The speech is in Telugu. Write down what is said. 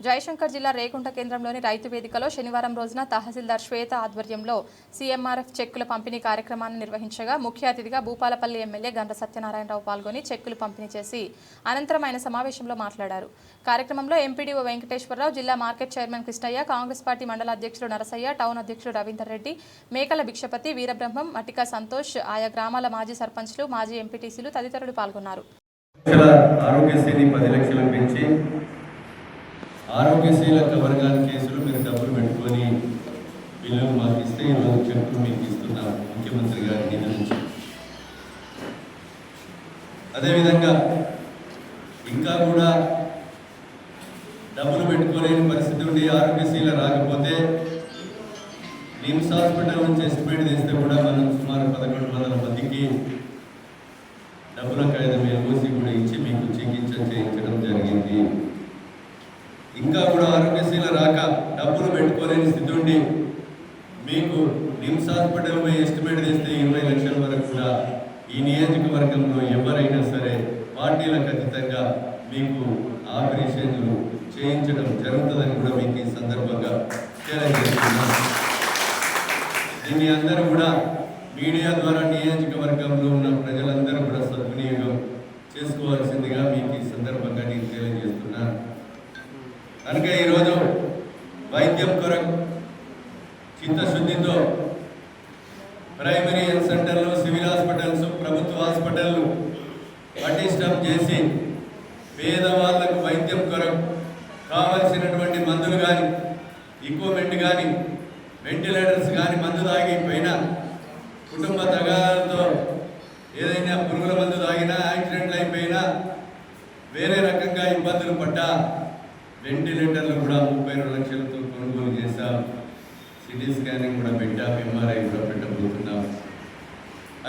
జయశంకర్ జిల్లా రేకుంట కేంద్రంలోని రైతు వేదికలో శనివారం రోజున తహసీల్దార్ శ్వేత ఆధ్వర్యంలో సీఎంఆర్ఎఫ్ చెక్కుల పంపిణీ కార్యక్రమాన్ని నిర్వహించగా ముఖ్య అతిథిగా భూపాలపల్లి ఎమ్మెల్యే గండ్ర సత్యనారాయణరావు పాల్గొని చెక్కులు పంపిణీ చేసి అనంతరం ఆయన సమావేశంలో మాట్లాడారు. కార్యక్రమంలో ఎంపీడీఓ వెంకటేశ్వరరావు జిల్లా market chairman Krishnaiah Congress party మండల అధ్యక్షులు నరసయ్య టౌన్ అధ్యక్షులు రవీందర్ రెడ్డి మేకల భిక్షపతి వీరబ్రహ్మం మట్టిక సంతోష్ ఆయా గ్రామాల మాజీ సర్పంచ్లు మాజీ ఎంపీటీసీలు తదితరులు పాల్గొన్నారు. ఆరోగ్యశ్రీని పది లక్షలు పెంచి ఆరోగ్యశీలక వర్గాల కేసులు మీరు డబ్బులు పెట్టుకొని బిల్లులు మాకు ఇస్తే ఈరోజు చెక్కులు మీకు ఇస్తున్నాం ముఖ్యమంత్రి గారి నిధుల నుంచి. అదేవిధంగా ఇంకా కూడా డబ్బులు పెట్టుకోలేని పరిస్థితి ఉండి ఆరోగ్యశీల రాకపోతే నిమ్స్ హాస్పిటల్ నుంచి ఎస్టిమేట్ చేస్తే కూడా మనం సుమారు పదకొండు వందల మందికి డబ్బుల కాగితం ఎల్ఓసి కూడా ఇచ్చి మీకు చికిత్స చేయించడం జరిగింది ఇంకా కూడా ఆరోగ్యశీల రాక డబ్బులు పెట్టుకోలేని స్థితి ఉండి మీకు నిమ్స్ హాస్పిటల్ ఎస్టిమేట్ చేస్తే ఇరవై లక్షల వరకు కూడా ఈ నియోజకవర్గంలో ఎవరైనా సరే పార్టీలకు అతీతంగా మీకు ఆపరేషన్లు చేయించడం జరుగుతుందని కూడా మీకు ఈ సందర్భంగా తెలియజేస్తున్నాను. దీన్ని అందరూ కూడా మీడియా ద్వారా నియోజకవర్గంలో ఉన్న ప్రజలందరూ కూడా సద్వినియోగం చేసుకోవాల్సిందిగా మీకు ఈ సందర్భంగా నేను తెలియజేస్తున్నాను. కనుక ఈరోజు వైద్యం కొరకు చిత్తశుద్ధితో ప్రైమరీ హెల్త్ సెంటర్లు సివిల్ హాస్పిటల్స్ ప్రభుత్వ హాస్పిటల్లు పటిష్టం చేసి పేదవాళ్ళకు వైద్యం కొరకు కావలసినటువంటి మందులు కానీ ఎక్విప్మెంట్ కానీ వెంటిలేటర్స్ కానీ మందు తాగిపోయినా కుటుంబ తగాదాలతో ఏదైనా పురుగుల మందు తాగినా యాక్సిడెంట్లు అయిపోయినా వేరే రకంగా ఇబ్బందులు పడ్డా వెంటిలేటర్లు కూడా ముప్పై రెండు లక్షలతో కొనుగోలు చేశాం సిటీ స్కానింగ్ కూడా పెట్టాం ఎంఆర్ఐ కూడా పెట్టబోతున్నాం.